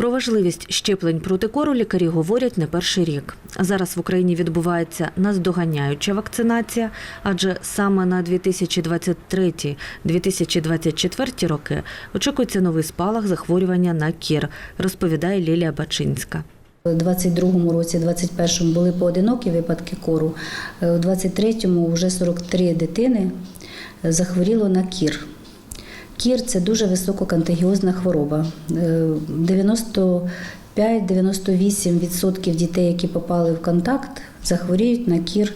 Про важливість щеплень проти кору лікарі говорять не перший рік. Зараз в Україні відбувається наздоганяюча вакцинація, адже саме на 2023-2024 роки очікується новий спалах захворювання на кір, розповідає Лілія Бачинська. У 22-му році, 21-му були поодинокі випадки кору. У 23-му вже 43 дитини захворіло на кір. Кір це дуже висококонтагіозна хвороба. Е, 95-98% дітей, які попали в контакт, захворіють на кір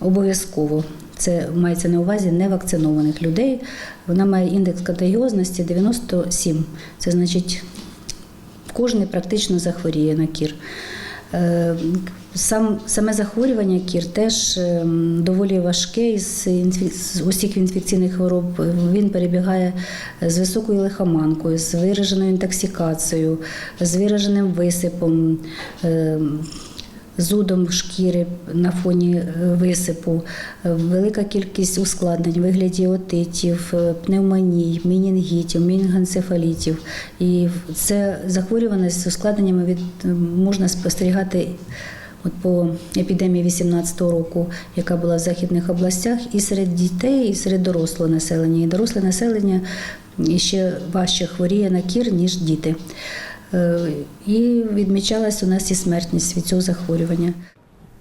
обов'язково. Це мається на увазі невакцинованих людей. Вона має індекс контагіозності 97. Це значить кожен практично захворіє на кір. Е, Сам, саме захворювання кір теж ем, доволі важке із, з усіх інфекційних хвороб. Він перебігає з високою лихоманкою, з вираженою інтоксикацією, з вираженим висипом. Зудом шкіри на фоні е, висипу, е, велика кількість ускладнень в вигляді отитів, е, пневмоній, мінінгітів, мінгенцефалітів. І це захворюваність з ускладненнями від можна спостерігати. От по епідемії 18-го року, яка була в західних областях, і серед дітей, і серед дорослого населення. І доросле населення ще важче хворіє на кір, ніж діти. Е, І відмічалась у нас і смертність від цього захворювання.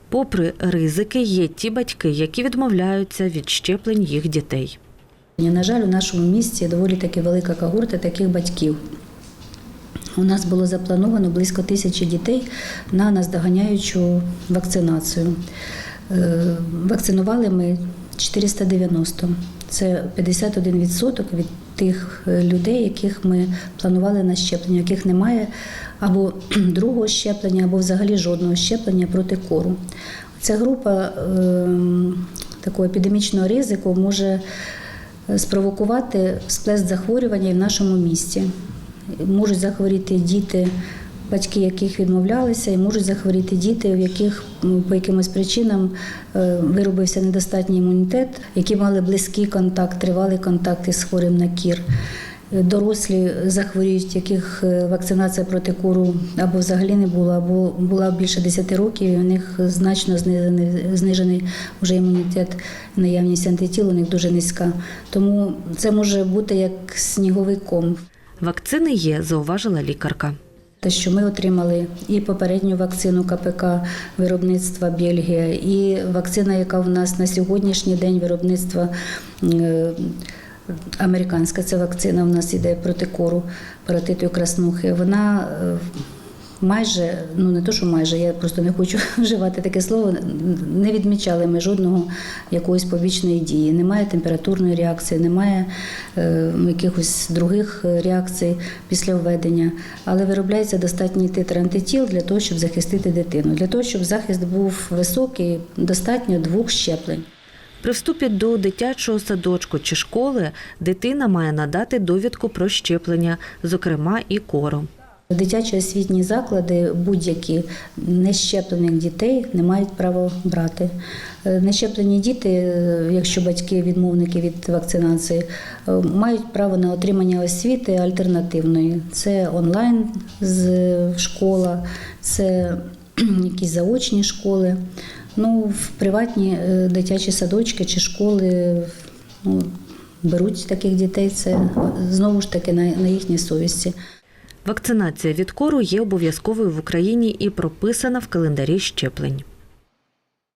Попри ризики, є ті батьки, які відмовляються від щеплень їх дітей. На жаль, у нашому місті доволі таки велика когорта таких батьків. У нас було заплановано близько тисячі дітей на наздоганяючу вакцинацію. Е, Вакцинували ми 490. Це 51% від тих е, людей, яких ми планували на щеплення, яких немає або другого щеплення, або взагалі жодного щеплення проти кору. Ця група ем, такого епідемічного ризику може е, спровокувати сплеск захворювання і в нашому місті. Можуть захворіти діти, батьки яких відмовлялися, і можуть захворіти діти, в яких по якимось причинам е, виробився недостатній імунітет, які мали близький контакт, тривалий контакт із хворим на кір. Дорослі захворіють, яких е, вакцинація проти кору або взагалі не була, або була більше 10 років, і у них значно знижений, знижений вже імунітет, наявність антитіл у них дуже низька. Тому це може бути як сніговий ком. Вакцини є, зауважила лікарка. Те, що ми отримали і попередню вакцину КПК виробництва Бельгія, і вакцина, яка в нас на сьогоднішній день виробництва американська, це вакцина в нас іде проти кору, паратиту краснухи. Вона е, майже, ну не то, що майже, я просто не хочу вживати таке слово. Не відмічали ми жодного якоїсь побічної дії. Немає температурної реакції, немає е, якихось других е, реакцій після введення. Але виробляється достатній титр антитіл для того, щоб захистити дитину. Для того, щоб захист був високий, достатньо двох щеплень. При вступі до дитячого садочку чи школи дитина має надати довідку про щеплення, зокрема і кору. Дитячі освітні заклади будь-які нещеплених дітей не мають права брати. Е, Нещеплені діти, е, якщо батьки відмовники від вакцинації, е, мають право на отримання освіти альтернативної. Це онлайн з школа, це якісь заочні школи. Ну, в приватні дитячі садочки чи школи ну, беруть таких дітей. Це знову ж таки на, на їхній совісті. Вакцинація від кору є обов'язковою в Україні і прописана в календарі щеплень.